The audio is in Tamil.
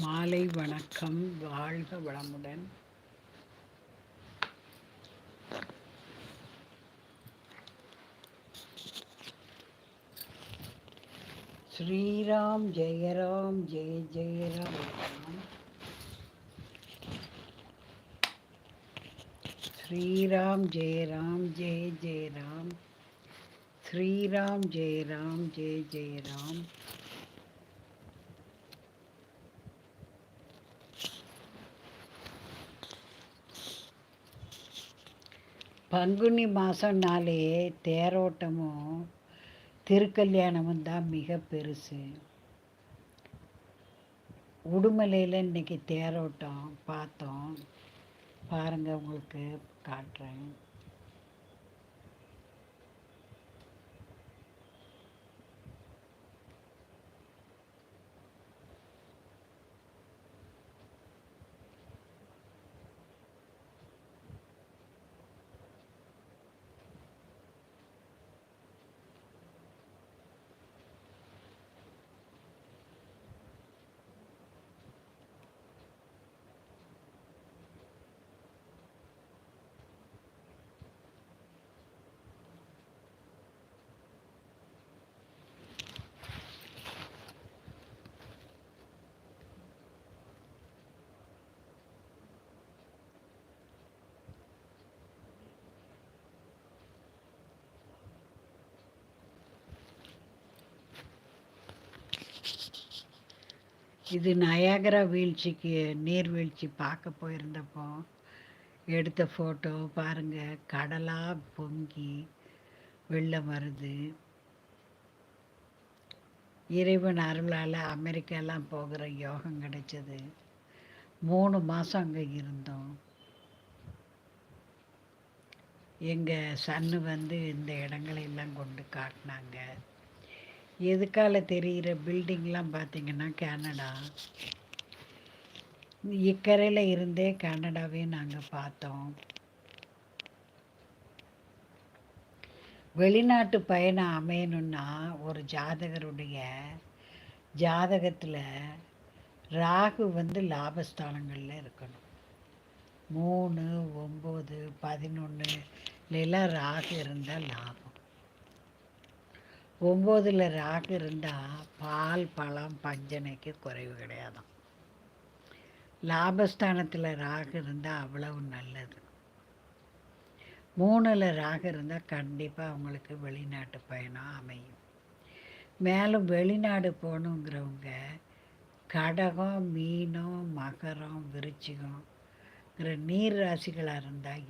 மாலை வணக்கம். வாழ்க வளமுடன். ஸ்ரீராம் ஜெயராம் ஜெய ஜெயராம். ஸ்ரீராம் ஜெயராம் ஜெய ஜெயராம். ஸ்ரீராம் ஜெயராம் ஜெய ஜெயராம். பங்குனி மாதம்னாலே தேரோட்டமும் திருக்கல்யாணமும் தான் மிக பெருசு. உடுமலையில் இன்றைக்கி தேரோட்டம் பார்த்தோம். பாருங்கள் உங்களுக்கு காட்டுறேன். இது நயாகரா வீழ்ச்சிக்கு நீர்வீழ்ச்சி பார்க்க போயிருந்தப்போ எடுத்த ஃபோட்டோ பாருங்கள் கடலாக பொங்கி வெள்ளம் வருது. இறைவன் அருளால் அமெரிக்காலாம் போகிற யோகம் கிடைச்சது. மூணு மாதம் அங்கே இருந்தோம். எங்கள் சன்னு வந்து இந்த இடங்களெல்லாம் கொண்டு காட்டினாங்க. எதுக்கால தெரிகிற பில்டிங்லாம் பார்த்திங்கன்னா கேனடா இக்கரையில் இருந்தே கனடாவே நாங்கள் பார்த்தோம் வெளிநாட்டு பயணம் அமையணுன்னா ஒரு ஜாதகருடைய ஜாதகத்தில் ராகு வந்து லாபஸ்தானங்களில் இருக்கணும். மூணு ஒம்பது பதினொன்றுலாம் ராகு இருந்தால் லாபம். ஒம்போதில் ராகு இருந்தால் பால் பழம் பஞ்சனைக்கு குறைவு கிடையாதான் லாபஸ்தானத்தில் ராகு இருந்தால் அவ்வளவு நல்லது. மூணில் ராகு இருந்தால் கண்டிப்பாக அவங்களுக்கு வெளிநாட்டு பயணம் அமையும். மேலும் வெளிநாடு போகணுங்கிறவங்க கடகம் மீனம் மகரம் விருச்சிகம்ங்கிற நீர் ராசிகளாக இருந்தால்